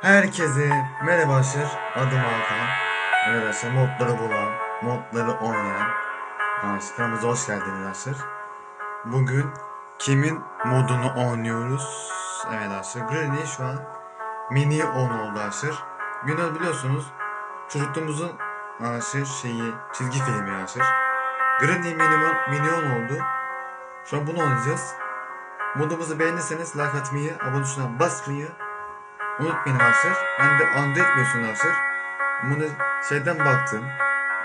Herkese merhaba arkadaşlar. Adım Hakan. Arkadaşlar modları bulan, modları oynayan kanalımıza hoş geldiniz arkadaşlar. Bugün kimin modunu oynuyoruz? Evet arkadaşlar Granny şu an mini 10 oldu arkadaşlar. Mini biliyorsunuz çocukluğumuzun arkadaşlar şeyi çizgi filmi arkadaşlar. Granny mini, mini 10 oldu. Şu an bunu oynayacağız. Modumuzu beğenirseniz like atmayı, abone tuşuna basmayı Unutmayın arkadaşlar. Ben de Android versiyonu arkadaşlar. Bunu şeyden baktım.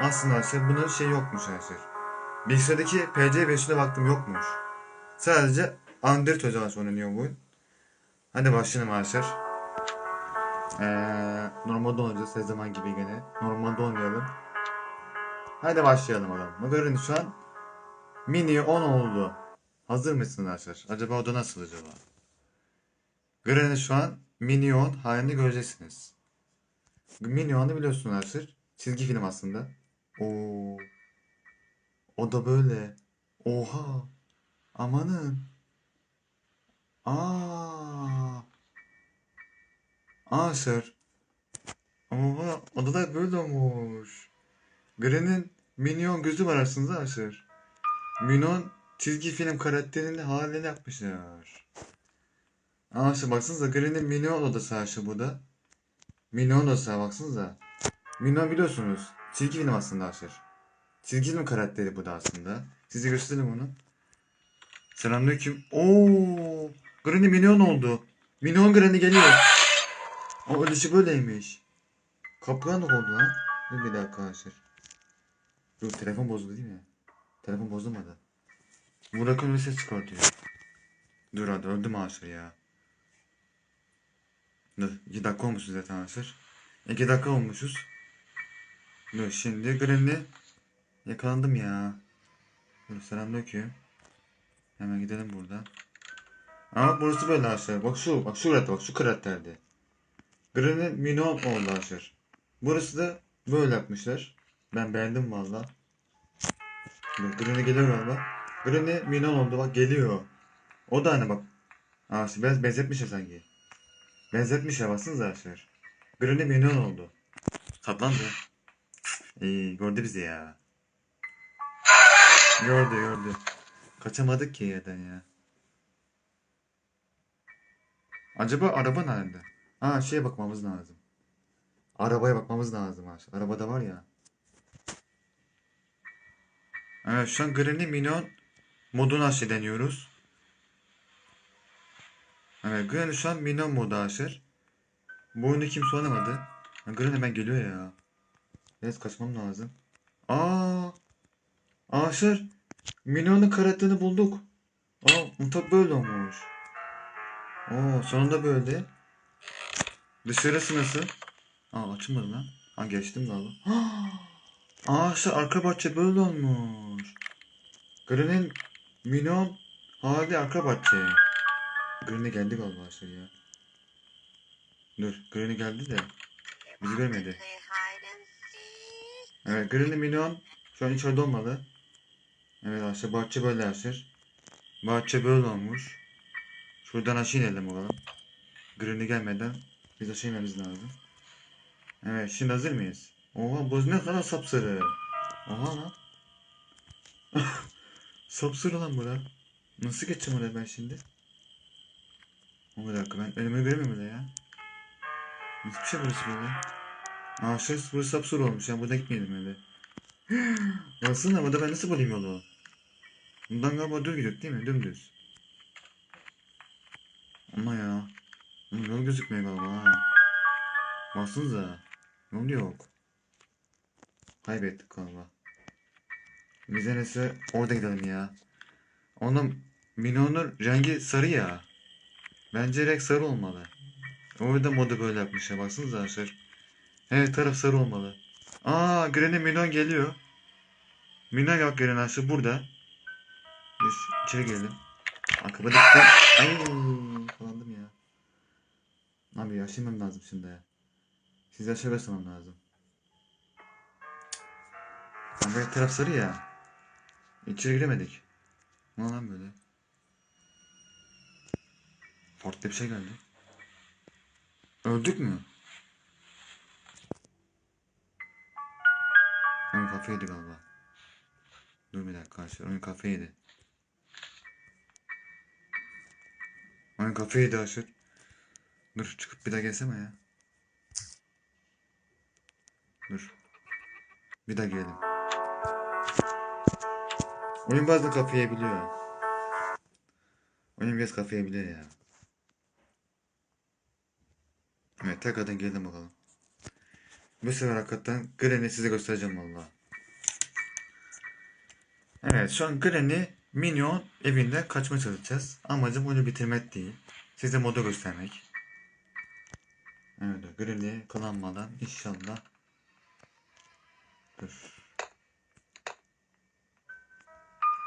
Aslında arkadaşlar bunun şey yokmuş arkadaşlar. Bilgisayardaki PC versiyonuna baktım yokmuş. Sadece Android özel oynanıyor bu. Hadi başlayalım arkadaşlar. Ee, normalde oynayacağız her zaman gibi gene. Normalde oynayalım. Hadi başlayalım adam. Görün şu an mini 10 oldu. Hazır mısınız arkadaşlar? Acaba o da nasıl acaba? Granny şu an Minyon halini göreceksiniz. Minyon'u biliyorsunuz arkadaşlar. Çizgi film aslında. Oo. O da böyle. Oha. Amanın. Aa. Aa sir. O da böyle olmuş. Granny'nin Minyon gözü var aslında arkadaşlar. Minyon çizgi film karakterinin halini yapmışlar. Arkadaşlar baksanıza Green'in Minyon odası arkadaşlar bu da. Minyon odası baksanıza. Minyon biliyorsunuz. Çizgi film aslında arkadaşlar. Çizgi film karakteri bu da aslında. Size göstereyim onu. Selamünaleyküm. Oo, Granny Minyon oldu. Minyon Granny geliyor. O ölüşü böyleymiş. Kapkaranlık oldu lan. Dur bir dakika arkadaşlar. Dur telefon bozuldu değil mi? Telefon bozulmadı. Burak'ın bir ses çıkartıyor. Dur hadi öldüm arkadaşlar ya. Dur 2 dakika olmuşuz zaten arkadaşlar. 2 dakika olmuşuz. Dur şimdi Granny yakalandım ya. Dur selamünaleyküm. Hemen gidelim buradan. Ama burası böyle arkadaşlar. Bak şu, bak şu karakter, bak şu karakterde. Granny Minon oldu arkadaşlar. Burası da böyle yapmışlar. Ben beğendim valla. Granny geliyor galiba. Granny Minon oldu bak geliyor. O da hani bak. Aa, biraz benzetmişler sanki. Benzetmiş ya baksanıza arkadaşlar. Granny minyon oldu. Tatlandı. İyi gördü bizi ya. Gördü gördü. Kaçamadık ki yerden ya. Acaba araba nerede? Ha şeye bakmamız lazım. Arabaya bakmamız lazım arkadaşlar. Arabada var ya. Evet şu an Granny Minyon modunu aşağı deniyoruz. Evet şu an Minyon modu arkadaşlar. Bu oyunu kimse oynamadı. Granny hemen geliyor ya. Evet kaçmam lazım. Aa, Arkadaşlar Minyon'un karakterini bulduk. Aa tabi böyle olmuş. Oo sonunda böyle. Dışarısı nasıl? Aa açılmadı lan. Ha geçtim galiba. Arkadaşlar arka bahçe böyle olmuş. Granny'nin Minyon hali arka bahçe. Granny geldi galiba arkadaşlar ya. Dur Granny geldi de bizi görmedi. Evet Granny Minyon şu an içeride olmalı. Evet arkadaşlar bahçe böyle arkadaşlar. Bahçe böyle olmuş. Şuradan aşağı inelim bakalım. Granny gelmeden biz aşağı inmemiz lazım. Evet şimdi hazır mıyız? Oha bu ne kadar sapsarı. Oha lan. sapsarı lan bura. Nasıl geçeceğim oraya ben şimdi? O bir dakika ben önümü göremiyorum öyle ya. Nasıl bir şey burası böyle? Aa şey burası sapsarı olmuş ya burada gitmeyelim öyle. Baksana burada ben nasıl bulayım yolu? Bundan galiba düz gidiyor değil mi? Dümdüz. Ama ya. Oğlum Yol gözükmüyor galiba ha. Baksanıza. Yol yok. Kaybettik galiba. Bize neyse orada gidelim ya. Onun Minon'un rengi sarı ya. Bence renk sarı olmalı. Orada modu böyle yapmışlar. Baksanıza arkadaşlar. Evet taraf sarı olmalı. Aa Granny Minon geliyor. Minon yok Granny arkadaşlar burada. Biz içeri girelim. Akaba dikkat. Ay ya. Abi yaşamam lazım şimdi ya. Siz yaşa basmam lazım. Böyle taraf sarı ya. İçeri giremedik. Ne lan böyle? Farklı bir şey geldi. Öl Öldük mü? Oyun kafeydi galiba. Dur bir dakika arkadaşlar. Oyun kafeydi. Oyun kafeydi arkadaşlar. Dur çıkıp bir daha gelsene ya. Dur. Bir daha gelelim. Oyun bazen kafeye biliyor. Oyun biraz kafeye biliyor ya. Evet tekrardan geldim bakalım. Bu sefer hakikaten Granny size göstereceğim valla. Evet şu an Granny Minyon evinde kaçmaya çalışacağız. Amacım oyunu bitirmek değil. Size modu göstermek. Evet Granny klanmadan inşallah. Dur.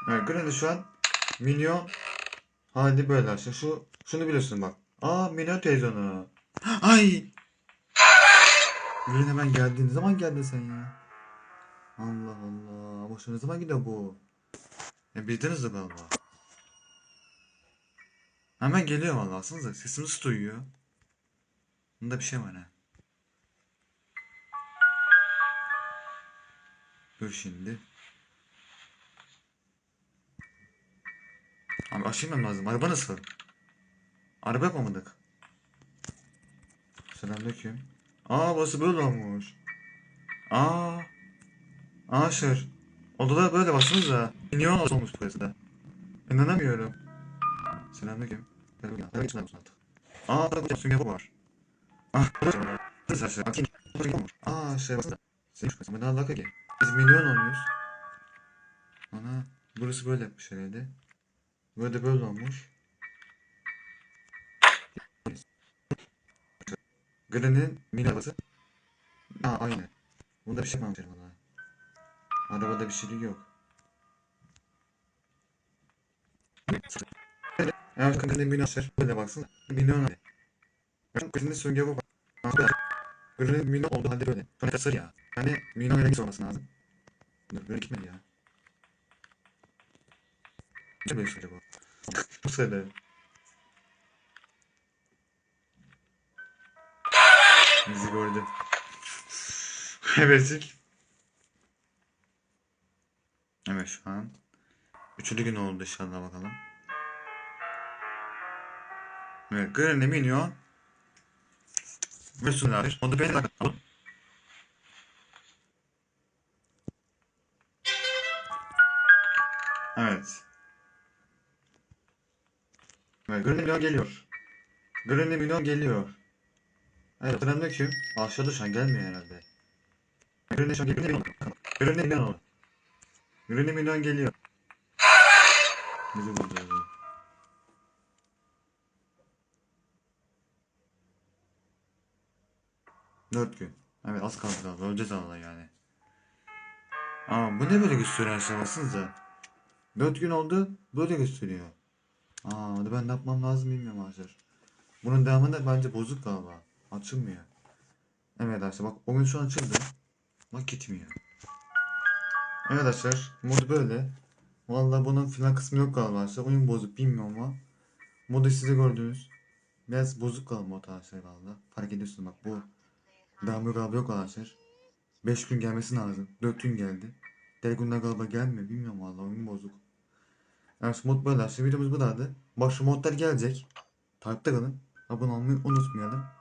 Evet Granny şu an Minyon hali böyle aslında. Şu, şunu biliyorsun bak. Aa Minyon televizyonu. Ay! Yine ben geldiğin zaman geldin sen ya. Allah Allah. Boşuna ne zaman gidiyor bu? Ya bildiniz de galiba. Hemen geliyor valla aslında sesimizi duyuyor. Bunda bir şey var ha. Dur şimdi. Abi aşırmam lazım. Araba nasıl? Araba yapamadık. Selamünaleyküm. Aa burası böyle olmuş. Aa. Aa şer. Odalar böyle baksanıza. Milyon olmuş burası da. İnanamıyorum. Selamünaleyküm. Gel geçin artık. Aa burada sünger var. Ah olmuş. Aa şey baksana. Senin şu ne alaka ki? Biz milyon oluyoruz. Ana. Burası böyle yapmış herhalde. Böyle böyle olmuş. Granny'nin mini arabası. Aa aynı. Bunda bir şey yapmamışlar valla. Arabada bir şeylik yok. Evet kanka mini açar. Böyle baksana. Milyon hadi. Granny sünger bu bak. Granny milyon oldu halde böyle. Sonra kasır ya. Hani milyon rengi olması lazım. Dur böyle gitmedi ya. Ne böyle söyle bu? Bu gördü. Kaybettik. Evet şu an. Üçüncü gün oldu inşallah bakalım. Evet Granny Minyon. Ve sunar. Onu ben de Evet. Evet Granny Minyon geliyor. Granny Minyon geliyor. Evet selamünaleyküm. Aşağıda şu gelmiyor herhalde. Granny şu an geliyor. Granny Minyon. Granny Minyon geliyor. Bizi buldu. Dört gün. Evet az kaldı daha. Öleceğiz Allah yani. Aa bu ne böyle gösteriyor şey baksanıza. Dört gün oldu böyle gösteriyor. Aa hadi ben ne yapmam lazım bilmiyorum arkadaşlar. Bunun devamında bence bozuk galiba. Açılmıyor. Evet arkadaşlar bak oyun şu an açıldı. Bak gitmiyor. Evet arkadaşlar mod böyle. Vallahi bunun final kısmı yok galiba arkadaşlar. Oyun bozuk bilmiyorum ama. Modu size gördünüz. Biraz bozuk galiba mod arkadaşlar galiba. Fark ediyorsunuz bak bu. Devamı galiba yok arkadaşlar. 5 gün gelmesi lazım. 4 gün geldi. Diğer günler galiba gelmiyor. Bilmiyorum vallahi oyun bozuk. Evet mod böyle arkadaşlar. Videomuz bu kadardı. Başka modlar gelecek. Takipte kalın. Abone olmayı unutmayalım.